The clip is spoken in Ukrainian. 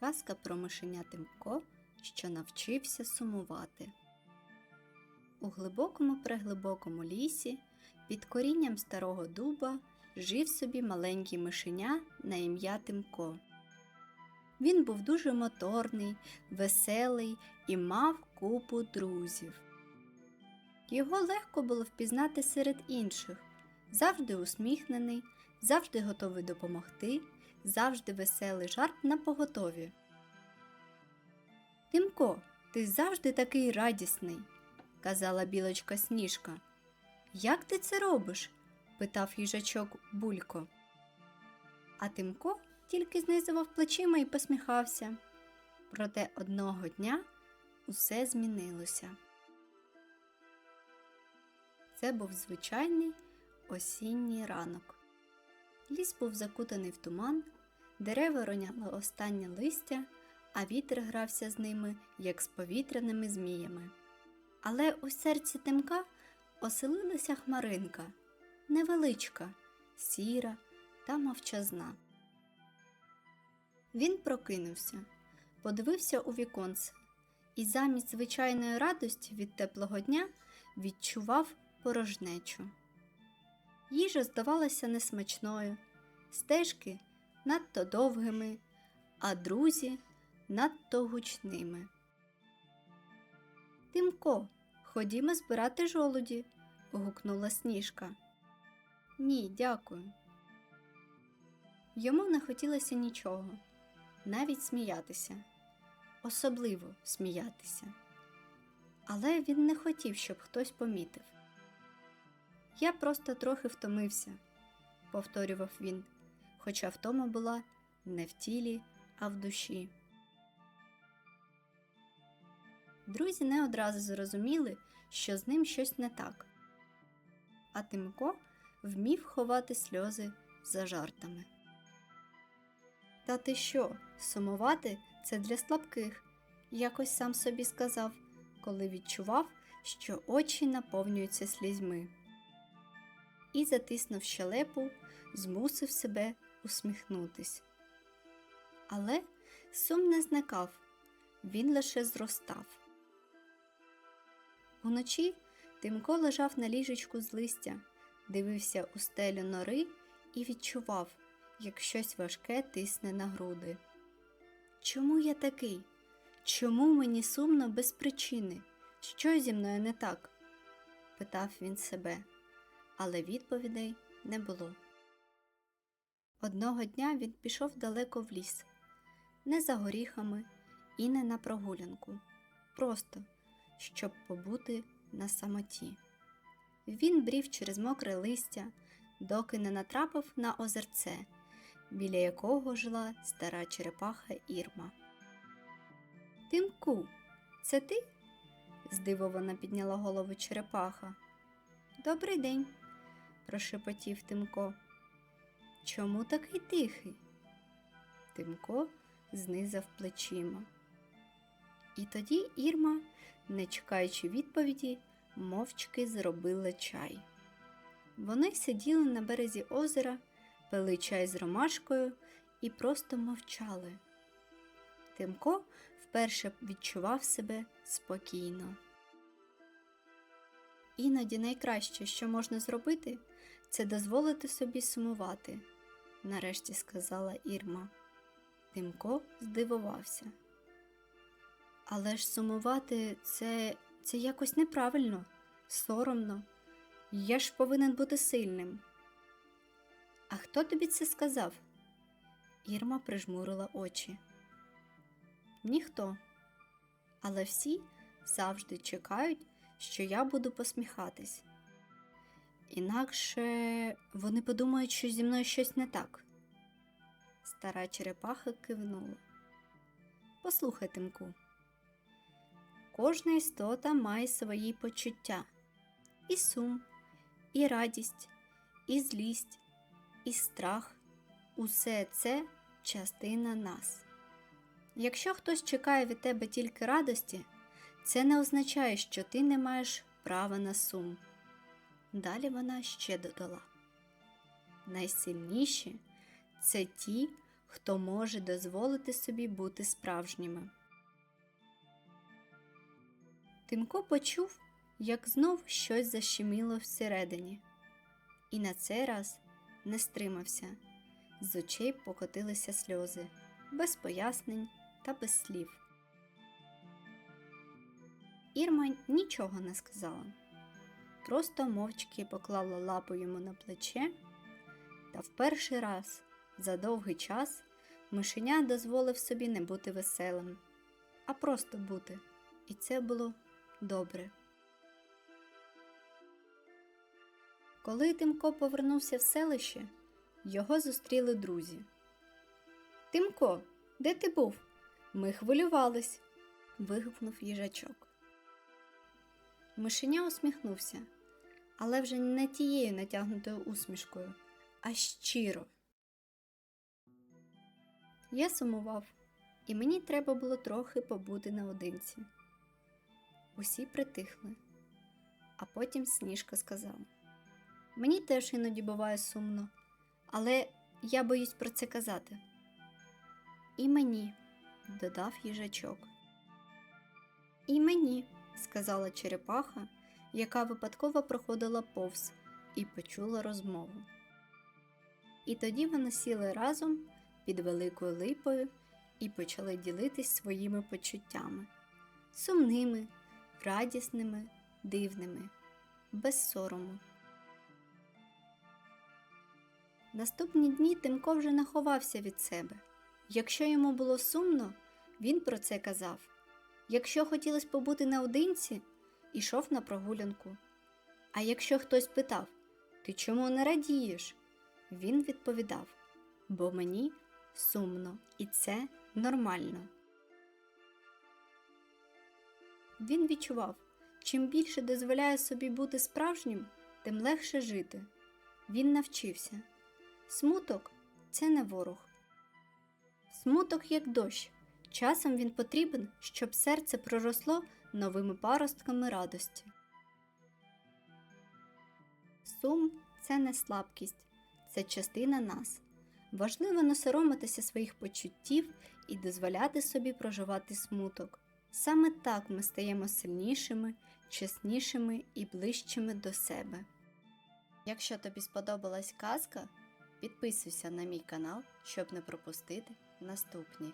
Казка про мишеня Тимко, що навчився сумувати. У глибокому преглибокому лісі під корінням старого дуба жив собі маленький мишеня на ім'я Тимко. Він був дуже моторний, веселий і мав купу друзів. Його легко було впізнати серед інших, завжди усміхнений, завжди готовий допомогти, завжди веселий жарт на поготові. Тимко, ти завжди такий радісний, казала білочка Сніжка. Як ти це робиш? питав їжачок Булько. А Тимко тільки знизував плечима і посміхався. Проте одного дня усе змінилося. Це був звичайний осінній ранок. Ліс був закутаний в туман, дерева роняли останнє листя, а вітер грався з ними, як з повітряними зміями. Але у серці Тимка оселилася хмаринка, невеличка, сіра та мовчазна. Він прокинувся, подивився у віконце і замість звичайної радості від теплого дня відчував порожнечу. Їжа здавалася несмачною, стежки надто довгими, а друзі надто гучними. Тимко, ходімо збирати жолуді, гукнула сніжка. Ні, дякую. Йому не хотілося нічого, навіть сміятися, особливо сміятися. Але він не хотів, щоб хтось помітив. Я просто трохи втомився, повторював він, хоча втома була не в тілі, а в душі. Друзі не одразу зрозуміли, що з ним щось не так. А Тимко вмів ховати сльози за жартами. Та ти що, сумувати це для слабких, якось сам собі сказав, коли відчував, що очі наповнюються слізьми. І затиснув щелепу, змусив себе усміхнутись. Але сум не зникав, він лише зростав. Уночі Тимко лежав на ліжечку з листя, дивився у стелю нори і відчував, як щось важке тисне на груди. Чому я такий? Чому мені сумно без причини? Що зі мною не так? питав він себе, але відповідей не було. Одного дня він пішов далеко в ліс, не за горіхами і не на прогулянку, просто щоб побути на самоті. Він брів через мокре листя, доки не натрапив на озерце, біля якого жила стара черепаха Ірма. Тимку, це ти? здивовано підняла голову черепаха. Добрий день, прошепотів Тимко. Чому такий тихий? Тимко знизав плечима. І тоді Ірма, не чекаючи відповіді, мовчки зробила чай. Вони сиділи на березі озера, пили чай з ромашкою і просто мовчали. Тимко вперше відчував себе спокійно. Іноді найкраще, що можна зробити, це дозволити собі сумувати, нарешті сказала Ірма. Тимко здивувався. Але ж сумувати це, це якось неправильно, соромно. Я ж повинен бути сильним. А хто тобі це сказав? Ірма прижмурила очі. Ніхто. Але всі завжди чекають, що я буду посміхатись. Інакше вони подумають, що зі мною щось не так. Стара черепаха кивнула. Послухай, Тимку. Кожна істота має свої почуття і сум, і радість, і злість, і страх. Усе це частина нас. Якщо хтось чекає від тебе тільки радості, це не означає, що ти не маєш права на сум. Далі вона ще додала: найсильніші це ті, хто може дозволити собі бути справжніми. Тимко почув, як знов щось защеміло всередині, і на цей раз не стримався. З очей покотилися сльози, без пояснень та без слів. Ірма нічого не сказала, просто мовчки поклала лапу йому на плече, та в перший раз за довгий час мишеня дозволив собі не бути веселим, а просто бути, і це було добре. Коли Тимко повернувся в селище, його зустріли друзі. Тимко, де ти був? Ми хвилювались. вигукнув їжачок. Мишеня усміхнувся, але вже не тією натягнутою усмішкою, а щиро. Я сумував, і мені треба було трохи побути наодинці. Усі притихли, а потім Сніжка сказала: Мені теж іноді буває сумно, але я боюсь про це казати. І мені, додав їжачок. І мені, сказала черепаха, яка випадково проходила повз і почула розмову. І тоді вони сіли разом під великою липою і почали ділитись своїми почуттями сумними, радісними, дивними, без сорому. Наступні дні Тимко вже не ховався від себе. Якщо йому було сумно, він про це казав. Якщо хотілося побути наодинці, ішов на прогулянку. А якщо хтось питав, ти чому не радієш? Він відповідав: бо мені сумно, і це нормально. Він відчував, чим більше дозволяє собі бути справжнім, тим легше жити. Він навчився. Смуток це не ворог. Смуток як дощ. Часом він потрібен, щоб серце проросло новими паростками радості. Сум це не слабкість, це частина нас. Важливо не соромитися своїх почуттів і дозволяти собі проживати смуток. Саме так ми стаємо сильнішими, чеснішими і ближчими до себе. Якщо тобі сподобалась казка, підписуйся на мій канал, щоб не пропустити наступні.